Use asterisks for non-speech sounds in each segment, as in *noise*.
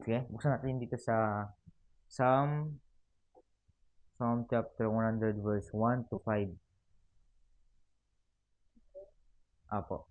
Sige, buksan natin dito sa Psalm Psalm chapter 100 verse 1 to 5. Apo.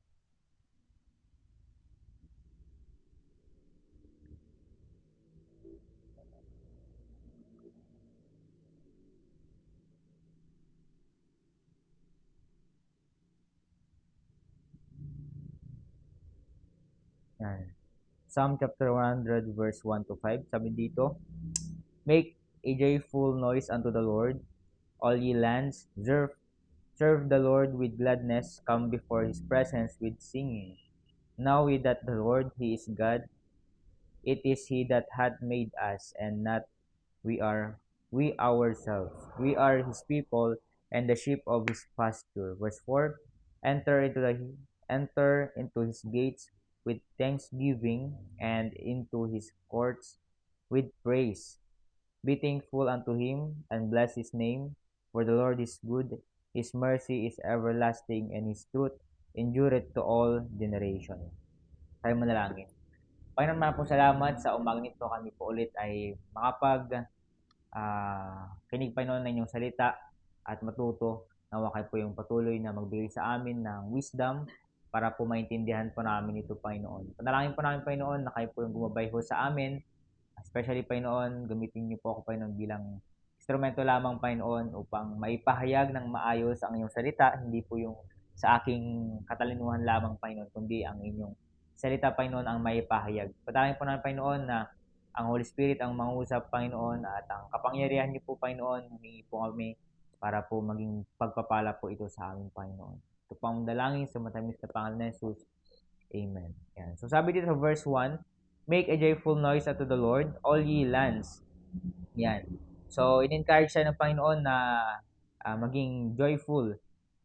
Psalm chapter 100 verse 1 to 5. Sabi dito, Make a joyful noise unto the Lord, all ye lands, serve, serve the Lord with gladness, come before his presence with singing. Know ye that the Lord, he is God. It is he that hath made us, and not we are we ourselves. We are his people and the sheep of his pasture. Verse 4 Enter into the enter into his gates with thanksgiving and into his courts with praise. Be thankful unto him and bless his name, for the Lord is good, his mercy is everlasting, and his truth endureth to all generation. Tayo manalangin. Panginoon man po salamat sa umagang nito kami po ulit ay makapag uh, kinig Panginoon ng inyong salita at matuto nawa kayo po yung patuloy na magbigay sa amin ng wisdom para po maintindihan po namin ito, Panginoon. Panalangin po namin, Panginoon, na kayo po yung gumabay ho sa amin. Especially, Panginoon, gamitin niyo po ako, Panginoon, bilang instrumento lamang, Panginoon, upang maipahayag ng maayos ang inyong salita, hindi po yung sa aking katalinuhan lamang, Panginoon, kundi ang inyong salita, Panginoon, ang maipahayag. Patalangin po namin, Panginoon, na ang Holy Spirit ang mangusap, Panginoon, at ang kapangyarihan niyo po, Panginoon, humingi po kami para po maging pagpapala po ito sa aming Panginoon. Ito po ang dalangin sa matamis na pangalan ng Jesus. Amen. Yan. So sabi dito sa verse 1, Make a joyful noise unto the Lord, all ye lands. Yan. So, in-encourage siya ng Panginoon na uh, maging joyful.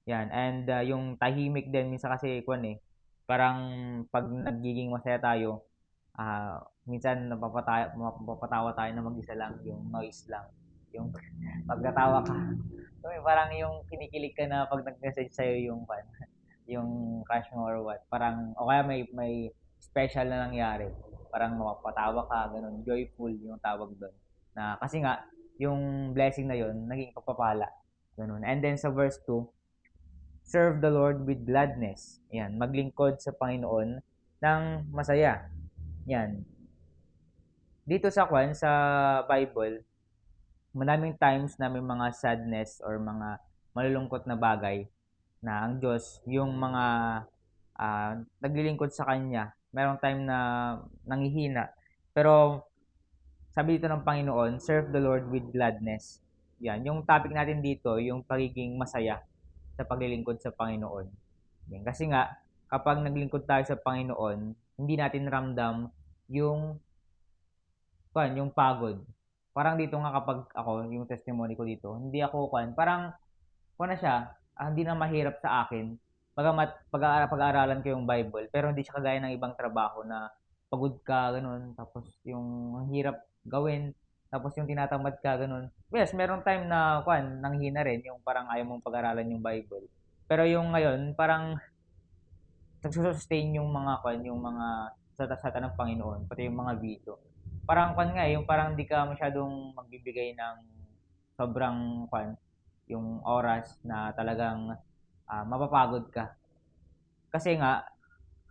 Yan. And uh, yung tahimik din, minsan kasi, kwan eh, parang pag nagiging masaya tayo, uh, minsan napapatawa, napapatawa tayo na mag-isa lang, yung noise lang. Yung *laughs* pagkatawa ka, So, parang yung kinikilig ka na pag nag-message sa'yo yung, yung crush mo or what. Parang, o kaya may, may special na nangyari. Parang mapatawa ka, ganun. Joyful yung tawag doon. Na, kasi nga, yung blessing na yon naging pagpapala. Ganun. And then sa verse 2, serve the Lord with gladness. Yan, maglingkod sa Panginoon ng masaya. Yan. Dito sa kwan, sa Bible, maraming times na may mga sadness or mga malulungkot na bagay na ang Diyos, yung mga uh, naglilingkod sa Kanya, merong time na nangihina. Pero sabi dito ng Panginoon, serve the Lord with gladness. Yan, yung topic natin dito, yung pagiging masaya sa paglilingkod sa Panginoon. Yan. Kasi nga, kapag naglingkod tayo sa Panginoon, hindi natin ramdam yung pan, yung pagod, parang dito nga kapag ako, yung testimony ko dito, hindi ako kwan, parang, kwan na siya, ah, hindi na mahirap sa akin. Pagamat pag pag-aaralan ko yung Bible, pero hindi siya kagaya ng ibang trabaho na pagod ka, ganun, tapos yung hirap gawin, tapos yung tinatamad ka, ganun. Yes, meron time na, kwan, nanghina rin, yung parang ayaw mong pag-aralan yung Bible. Pero yung ngayon, parang, nagsusustain yung mga, kwan, yung mga sa ng Panginoon, pati yung mga video parang kwan nga, eh, yung parang di ka masyadong magbibigay ng sobrang kwan, yung oras na talagang uh, mapapagod ka. Kasi nga,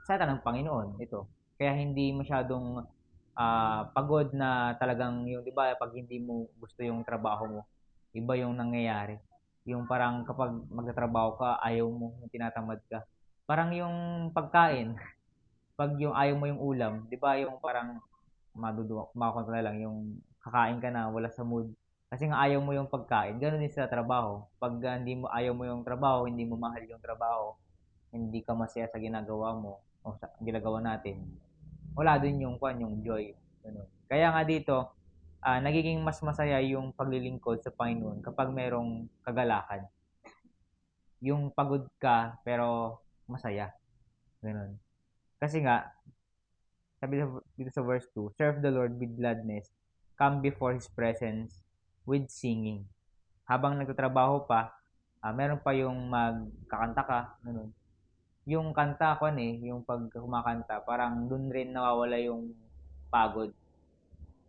sa ng Panginoon ito. Kaya hindi masyadong uh, pagod na talagang yung, di ba, pag hindi mo gusto yung trabaho mo, iba yung nangyayari. Yung parang kapag magtatrabaho ka, ayaw mo, tinatamad ka. Parang yung pagkain, *laughs* pag yung ayaw mo yung ulam, di ba yung parang maduduwa, makakontrol lang yung kakain ka na, wala sa mood. Kasi nga ayaw mo yung pagkain. Ganun din sa trabaho. Pag uh, hindi mo ayaw mo yung trabaho, hindi mo mahal yung trabaho, hindi ka masaya sa ginagawa mo o sa ginagawa natin, wala din yung kwan, yung joy. Ganun. Kaya nga dito, uh, nagiging mas masaya yung paglilingkod sa Panginoon kapag merong kagalakan. Yung pagod ka, pero masaya. Ganun. Kasi nga, sabi dito sa verse 2, serve the Lord with gladness, come before His presence with singing. Habang nagtatrabaho pa, uh, meron pa yung magkakanta ka, ganun. Yung kanta ko eh, yung pag kumakanta, parang dun rin nawawala yung pagod.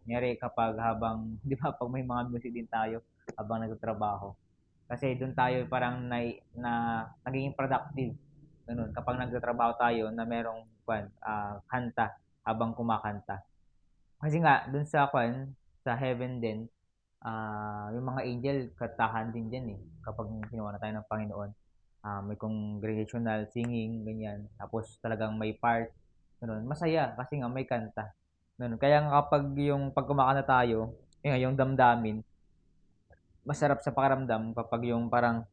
Kunyari kapag habang, *laughs* di ba, pag may mga music din tayo habang nagtatrabaho. Kasi doon tayo parang na, na nagiging productive. Ganun, kapag nagtatrabaho tayo na merong kwan, ah, kanta habang kumakanta. Kasi nga, doon sa kwan, sa heaven din, ah, yung mga angel, katahan din dyan eh. Kapag ginawa na tayo ng Panginoon. Ah, may congregational singing, ganyan. Tapos talagang may part. Ganun. Masaya kasi nga may kanta. Ganun. Kaya nga kapag yung pag kumakanta tayo, yun, yung damdamin, masarap sa pakiramdam kapag yung parang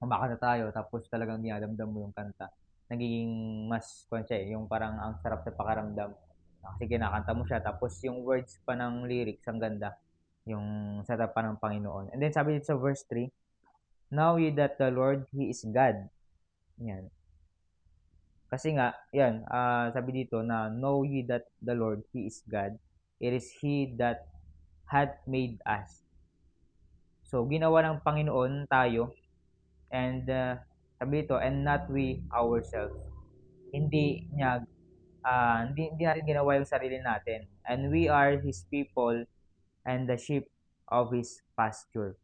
kumakanta tayo tapos talagang dinadamdam mo yung kanta. Nagiging mas, eh, yung parang ang sarap sa pakiramdam. Kasi kinakanta mo siya tapos yung words pa ng lyrics ang ganda yung setup pa ng Panginoon. And then sabi dito sa verse 3, Know ye that the Lord, He is God. Yan. Kasi nga, yan, uh, sabi dito na, Know ye that the Lord, He is God. It is He that hath made us. So, ginawa ng Panginoon tayo. And, uh, sabi dito, and not we ourselves. Hindi niya, uh, hindi, hindi natin ginawa yung sarili natin. And we are His people and the sheep of His pasture.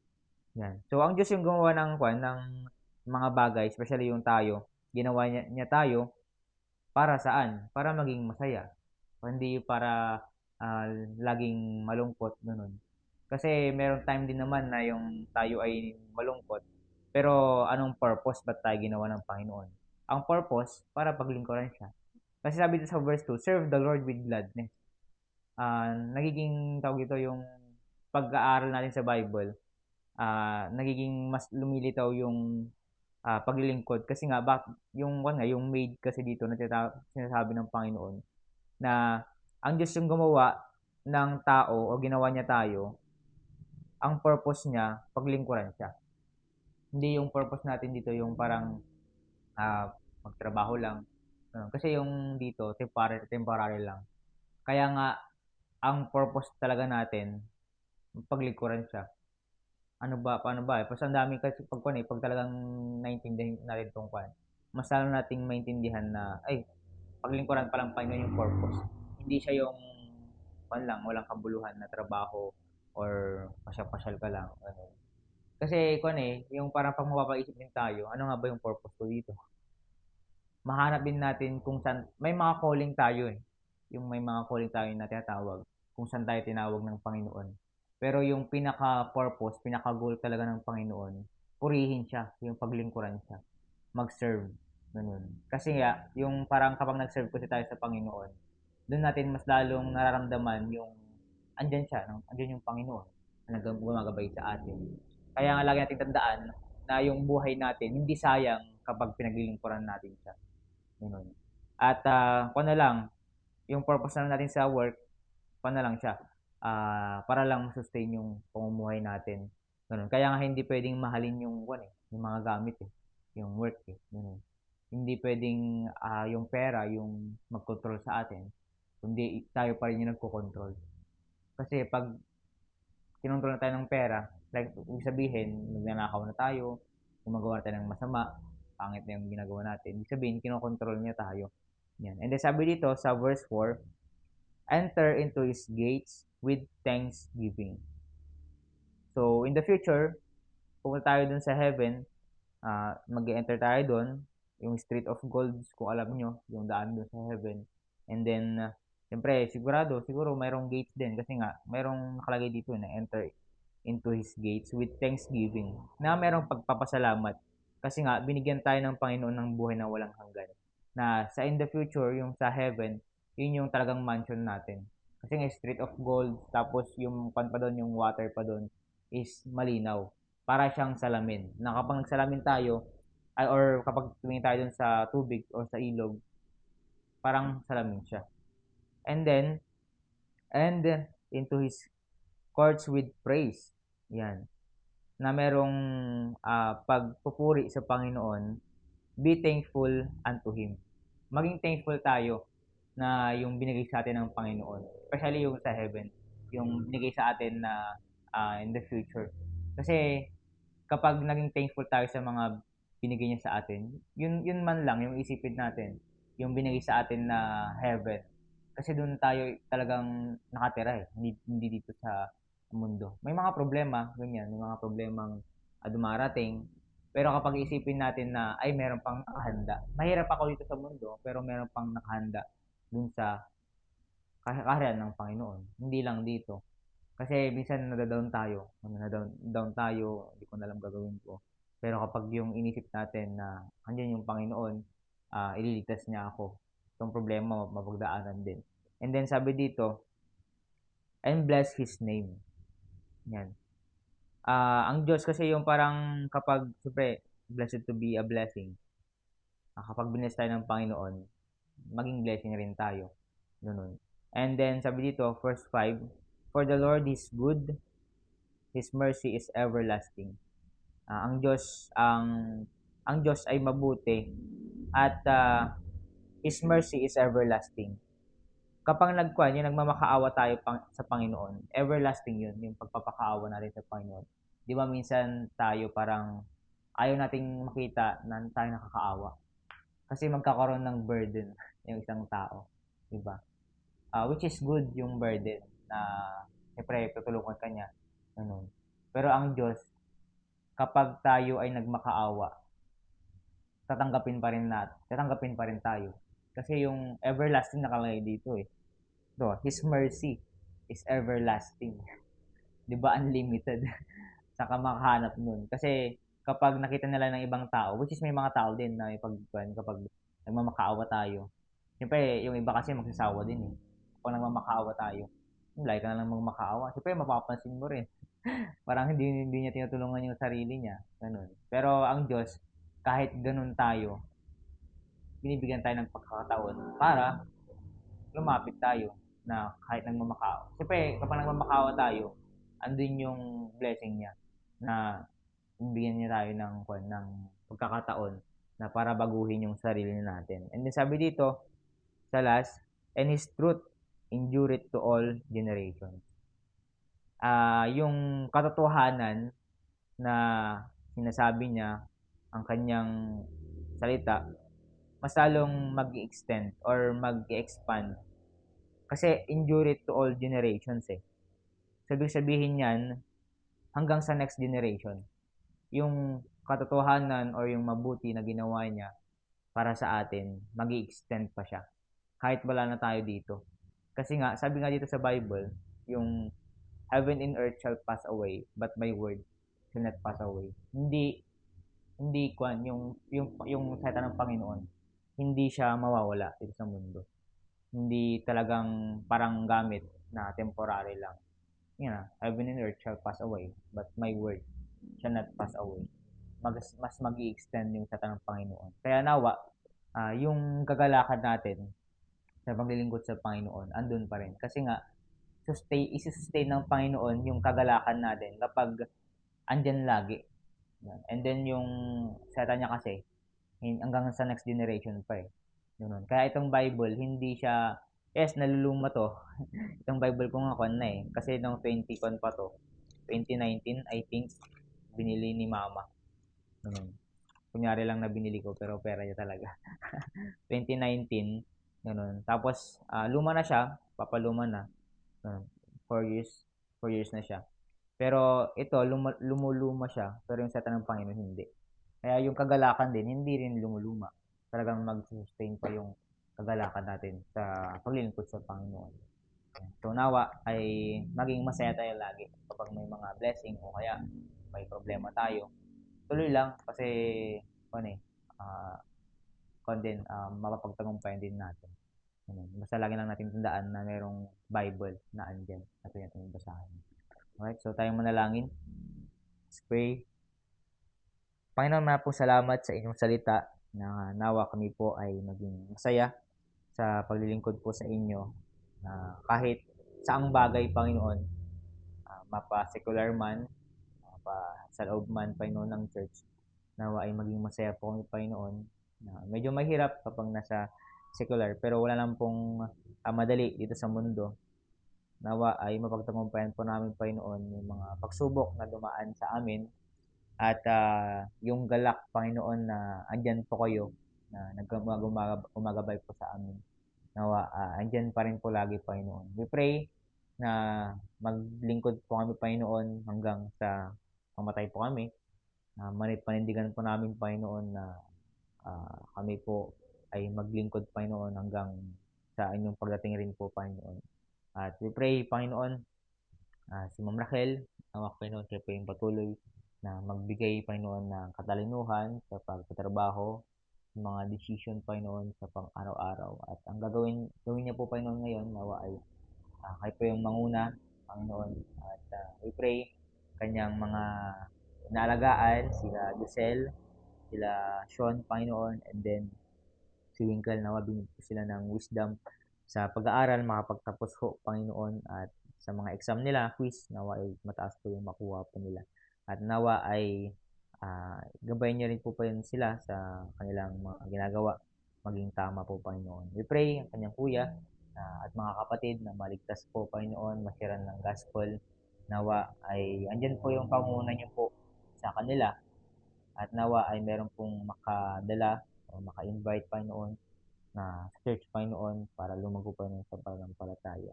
Yan. So, ang Diyos yung gumawa ng, kwan, ng mga bagay, especially yung tayo, ginawa niya, niya tayo para saan? Para maging masaya. Hindi para uh, laging malungkot, ganun. Kasi meron time din naman na yung tayo ay malungkot. Pero anong purpose ba't tayo ginawa ng Panginoon? Ang purpose, para paglingkuran siya. Kasi sabi dito sa verse 2, serve the Lord with gladness. Uh, nagiging tawag ito yung pag-aaral natin sa Bible uh, nagiging mas lumilitaw yung uh, paglilingkod kasi nga bak yung nga yung maid kasi dito na sinasabi ng Panginoon na ang Diyos yung gumawa ng tao o ginawa niya tayo ang purpose niya paglingkuran siya hindi yung purpose natin dito yung parang uh, magtrabaho lang kasi yung dito temporary temporary lang kaya nga ang purpose talaga natin paglingkuran siya ano ba, paano ba? Eh? Kasi ang dami kasi pag eh, pag talagang naintindihan natin itong kwan, mas lalo nating maintindihan na, ay, paglingkuran pa lang Panginoon yung purpose. Hindi siya yung, kwan lang, walang kabuluhan na trabaho or pasyal-pasyal ka lang. Ano. Kasi, kwan eh, yung parang pag mapapaisip din tayo, ano nga ba yung purpose ko dito? Mahanap natin kung saan, may mga calling tayo eh. Yung may mga calling tayo na tinatawag, kung saan tayo tinawag ng Panginoon pero yung pinaka-purpose, pinaka-goal talaga ng Panginoon, purihin siya, yung paglingkuran siya. Mag-serve. Ganun. Kasi nga, yung parang kapag nag-serve kasi tayo sa Panginoon, doon natin mas lalong nararamdaman yung andyan siya, andyan yung Panginoon na gumagabay sa atin. Kaya nga lagi natin tandaan na yung buhay natin hindi sayang kapag pinaglilingkuran natin siya. Ganun. At uh, kung na lang, yung purpose na natin sa work, kung na lang siya, uh, para lang sustain yung pamumuhay natin. Ganun. Kaya nga hindi pwedeng mahalin yung one eh, yung mga gamit eh, yung work eh. Ganun. Hindi pwedeng uh, yung pera yung mag-control sa atin, kundi tayo pa rin yung nagko-control. Kasi pag kinontrol na tayo ng pera, like, ibig sabihin, nagnanakaw na tayo, gumagawa tayo ng masama, pangit na yung ginagawa natin. Ibig sabihin, kinokontrol niya tayo. Yan. And then sabi dito sa verse 4, enter into his gates with thanksgiving. So, in the future, pumunta tayo dun sa heaven, uh, mag-enter tayo dun, yung street of gold, kung alam nyo, yung daan dun sa heaven. And then, uh, siyempre, sigurado, siguro mayroong gates din kasi nga, mayroong nakalagay dito na enter into His gates with thanksgiving na mayroong pagpapasalamat kasi nga, binigyan tayo ng Panginoon ng buhay na walang hanggan. Na sa in the future, yung sa heaven, yun yung talagang mansion natin. Kasi nga street of gold, tapos yung pan pa doon, yung water pa doon is malinaw. Para siyang salamin. Na kapag nagsalamin tayo, ay, or kapag tumingin tayo doon sa tubig or sa ilog, parang salamin siya. And then, and into his courts with praise. Yan. Na merong uh, pagpupuri sa Panginoon, be thankful unto Him. Maging thankful tayo na yung binigay sa atin ng Panginoon. Especially yung sa heaven. Yung binigay sa atin na uh, in the future. Kasi kapag naging thankful tayo sa mga binigay niya sa atin, yun, yun man lang yung isipin natin. Yung binigay sa atin na heaven. Kasi doon tayo talagang nakatira eh, hindi, hindi dito sa mundo. May mga problema, ganyan, may mga problemang uh, dumarating. Pero kapag isipin natin na, ay, meron pang nakahanda. Mahirap ako dito sa mundo, pero meron pang nakahanda dun sa kaharian ng Panginoon. Hindi lang dito. Kasi minsan nadadown tayo. Nadadown down tayo, hindi ko na alam gagawin ko. Pero kapag yung inisip natin na andyan yung Panginoon, uh, ililigtas niya ako. Itong problema, mapagdaanan din. And then sabi dito, and bless His name. Yan. Uh, ang Diyos kasi yung parang kapag, siyempre, blessed to be a blessing. Uh, kapag binis tayo ng Panginoon, maging blessing rin tayo. Ganun. And then, sabi dito, verse 5, For the Lord is good, His mercy is everlasting. Uh, ang Diyos, ang, ang Diyos ay mabuti, at uh, His mercy is everlasting kapag nagkuhan, yung nagmamakaawa tayo pang, sa Panginoon, everlasting yun, yung pagpapakaawa natin sa Panginoon. Di ba minsan tayo parang ayaw nating makita na tayo nakakaawa. Kasi magkakaroon ng burden *laughs* yung isang tao. Di ba? Uh, which is good yung burden na siyempre tutulungan ka niya. Ganun. Pero ang Diyos, kapag tayo ay nagmakaawa, tatanggapin pa rin natin, tatanggapin pa rin tayo. Kasi yung everlasting nakalagay dito eh do, His mercy is everlasting. *laughs* 'Di ba? Unlimited. *laughs* Saka makahanap nun. Kasi kapag nakita nila ng ibang tao, which is may mga tao din na pag kapag nagmamakaawa tayo. Siyempre, yung iba kasi magsasawa din eh. Kapag nagmamakaawa tayo, like ka na lang magmakaawa. Siyempre, mapapansin mo rin. *laughs* Parang hindi, hindi niya tinutulungan yung sarili niya. Ganun. Pero ang Diyos, kahit ganun tayo, binibigyan tayo ng pagkakataon para lumapit tayo na kahit nagmamakaawa. Siyempre, kapag nagmamakaawa tayo, andun yung blessing niya na bigyan niya tayo ng, ng pagkakataon na para baguhin yung sarili natin. And then sabi dito, sa last, and His truth endureth to all generations. Uh, yung katotohanan na sinasabi niya, ang kanyang salita, mas lalong mag-extend or mag-expand kasi it to all generations eh. Sabi sabihin niyan, hanggang sa next generation. Yung katotohanan or yung mabuti na ginawa niya para sa atin, mag extend pa siya. Kahit wala na tayo dito. Kasi nga, sabi nga dito sa Bible, yung heaven and earth shall pass away, but my word shall not pass away. Hindi, hindi kwan, yung, yung, yung salita ng Panginoon, hindi siya mawawala dito sa mundo hindi talagang parang gamit na temporary lang. Yun na, heaven and earth shall pass away, but my word shall not pass away. Mas, mas mag extend yung salita ng Panginoon. Kaya nawa, uh, yung kagalakan natin sa paglilingkod sa Panginoon, andun pa rin. Kasi nga, sustain, isi-sustain ng Panginoon yung kagalakan natin kapag andyan lagi. And then yung salita niya kasi, hanggang sa next generation pa eh. Ganun. Kaya itong Bible, hindi siya, yes, naluluma to. *laughs* itong Bible ko nga kon na eh. Kasi nung 20 kon pa to, 2019, I think, binili ni mama. Ganun. Kunyari lang na binili ko, pero pera niya talaga. *laughs* 2019, ganun. Tapos, uh, luma na siya, papaluma na. Ganun. 4 years, 4 years na siya. Pero ito, luma, lumuluma siya, pero yung sa ng Panginoon, hindi. Kaya yung kagalakan din, hindi rin lumuluma talagang mag-sustain pa yung kagalakan natin sa paglilingkod sa Panginoon. So nawa ay maging masaya tayo lagi kapag may mga blessing o kaya may problema tayo. Tuloy lang kasi ano eh, uh, kung din, uh, mapapagtagumpayan din natin. Ano, basta lagi lang natin tandaan na mayroong Bible na andyan at yun natin basahin. Alright, so tayong manalangin. Let's pray. Panginoon na po salamat sa inyong salita na nawa kami po ay maging masaya sa paglilingkod po sa inyo na kahit saang bagay, Panginoon, uh, mapa-secular man, mapa sa loob man, Panginoon, ng church, nawa ay maging masaya po kami, Panginoon. Na medyo mahirap kapag nasa secular, pero wala lang pong uh, madali dito sa mundo. Nawa ay mapagtagumpayan po namin, Panginoon, yung mga pagsubok na dumaan sa amin at uh, yung galak, Panginoon, na andyan po kayo, na nag-umagabay po sa amin. nawa uh, andyan pa rin po lagi, Panginoon. We pray na maglingkod po kami, Panginoon, hanggang sa mamatay po kami. Uh, manit panindigan po namin, Panginoon, na uh, kami po ay maglingkod, Panginoon, hanggang sa inyong pagdating rin po, Panginoon. At we pray, Panginoon, uh, si Ma'am Raquel, nawa, Panginoon, siya po yung patuloy na magbigay, Panginoon, ng katalinuhan sa pagtatrabaho, mga decision, Panginoon, sa pang-araw-araw. At ang gagawin, gawin niya po, Panginoon, ngayon, nawa ay uh, kayo po yung manguna, Panginoon. At uh, we pray, kanyang mga inaalagaan, sila Giselle, sila Sean, Panginoon, and then si Winkle, nawa binigyan po sila ng wisdom sa pag-aaral, makapagtapos ho, Panginoon, at sa mga exam nila, quiz, nawa ay mataas po yung makuha po nila. At nawa ay uh, gabayan niya rin po pa yun sila sa kanilang mga ginagawa, maging tama po, Panginoon. We pray, ang kanyang kuya, uh, at mga kapatid na maligtas po, Panginoon, masiran ng gospel, nawa ay andyan po yung panguna niyo po sa kanila at nawa ay meron pong makadala o maka-invite Panginoon na church Panginoon para lumago pa ng sa pananampalataya.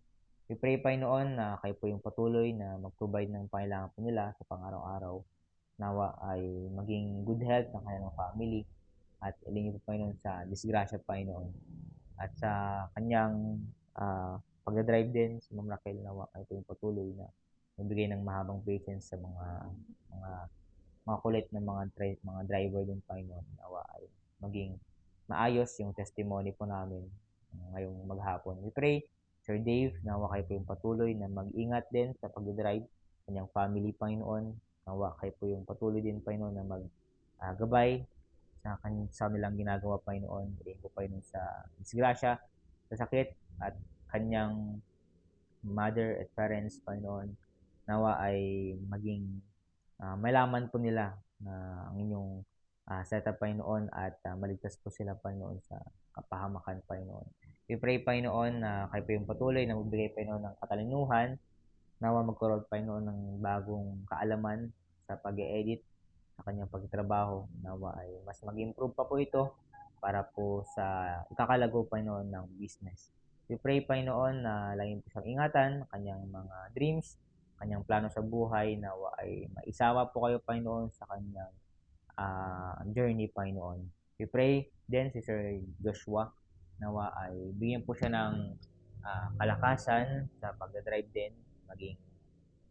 We pray Panginoon na kayo po yung patuloy na mag-provide ng pangailangan po nila sa pang-araw-araw. Nawa ay maging good health ng kanilang family at ilingin po Panginoon sa disgrasya Panginoon at sa kanyang uh, pag-drive din si Ma'am Raquel na ay yung patuloy na magbigay ng mahabang patience sa mga mga mga kulit ng mga tri- mga driver din Panginoon nawa ay maging maayos yung testimony po namin ngayong maghapon. We pray, Sir Dave, nawa kayo po yung patuloy na mag-ingat din sa pag-drive kanyang family Panginoon. Nawa kayo po yung patuloy din Panginoon na mag-gabay sa, kan- sa nilang ginagawa Panginoon. Hindi po Panginoon sa disgrasya, sa sakit, at kanyang mother at parents, Panginoon, nawa ay maging uh, malaman po nila na ang inyong uh, setup, Panginoon, at uh, maligtas po sila, Panginoon, sa kapahamakan, Panginoon. We pray, Panginoon, na kayo po yung patuloy na magbigay, Panginoon, ng katalinuhan, nawa magkaroon, Panginoon, ng bagong kaalaman sa pag-edit sa kanyang pagtrabaho, nawa ay mas mag-improve pa po ito para po sa ikakalago, Panginoon, ng business. We pray, Panginoon, na laging po siyang ingatan, kanyang mga dreams, kanyang plano sa buhay, na ay maisawa po kayo, Panginoon, sa kanyang uh, journey, Panginoon. We pray din si Sir Joshua, nawa ay bigyan po siya ng uh, kalakasan sa pagdadrive din, maging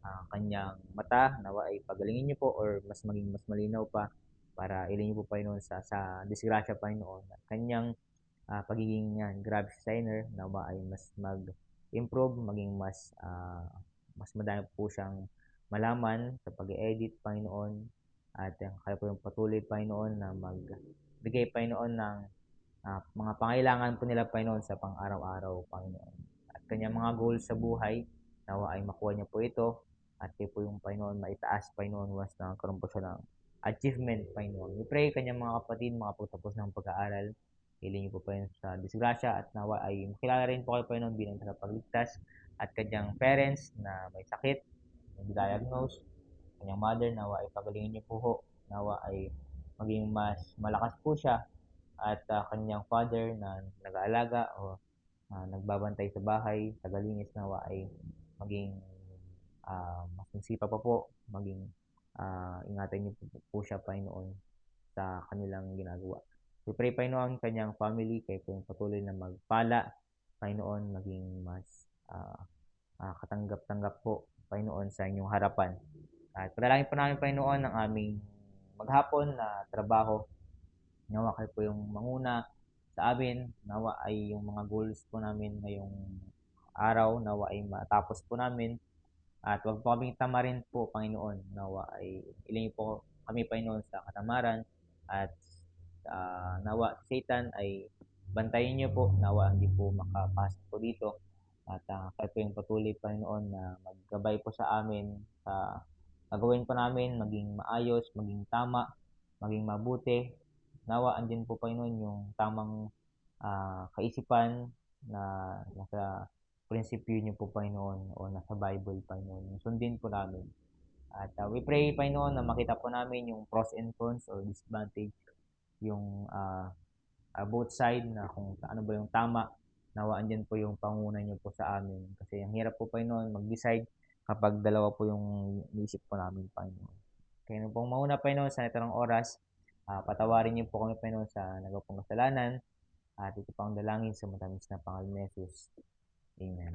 uh, kanyang mata, nawa ay pagalingin niyo po or mas maging mas malinaw pa para ilin niyo po Panginoon sa, sa disgrasya, Panginoon. At kanyang uh, pagiging yan, graphic designer na ba ay mas mag-improve, maging mas uh, mas madami po siyang malaman sa pag-edit Panginoon at uh, kaya po yung patuloy Panginoon na magbigay Panginoon ng uh, mga pangailangan po nila Panginoon sa pang-araw-araw Panginoon. At kanyang mga goals sa buhay nawa ay makuha niya po ito at kayo po yung Panginoon maitaas Panginoon once na karoon po siya ng achievement Panginoon. We pray kanyang mga kapatid mga pagtapos ng pag-aaral Healing niyo po pa yun sa disgrasya at nawa ay makilala rin po kayo yun bilang tagapagligtas at kanyang parents na may sakit, may diagnose, kanyang mother nawa ay pagalingin niyo po ho, nawa ay maging mas malakas po siya at uh, kanyang father na nag-aalaga o uh, nagbabantay sa bahay, tagalinis nawa ay maging uh, mas pa po, maging uh, ingatan niyo po, po siya Panginoon sa kanilang ginagawa. We pray, Panginoon, kanyang family, kayo po yung patuloy na magpala, Panginoon, maging mas uh, uh, katanggap-tanggap po, Panginoon, sa inyong harapan. At panalangin po namin, Panginoon, ang aming maghapon na trabaho. Nawa kayo po yung manguna sa amin. Nawa ay yung mga goals po namin ngayong araw. Nawa ay matapos po namin. At wag po kaming tamarin po, Panginoon. Nawa ay ilingin po kami, Panginoon, sa katamaran at uh, nawa Satan ay bantayin niyo po nawa hindi po makapasok po dito at uh, kayo po yung patuloy Panginoon na maggabay po sa amin sa gagawin po namin maging maayos, maging tama, maging mabuti. Nawa andyan po Panginoon yung tamang uh, kaisipan na nasa prinsipyo niyo po Panginoon o nasa Bible Panginoon. Sundin po namin. At uh, we pray Panginoon na makita po namin yung pros and cons or disadvantage yung uh, uh, both side na kung ano ba yung tama nawa andyan po yung panguna niyo po sa amin. Kasi ang hirap po, Panginoon, mag-decide kapag dalawa po yung isip po namin, Panginoon. Kaya nung pong mauna, Panginoon, sa ito ng oras, ah, patawarin niyo po kami, Panginoon, sa nagawa pong kasalanan. At ito pang dalangin sa matamis na pangalan ni Jesus. Amen.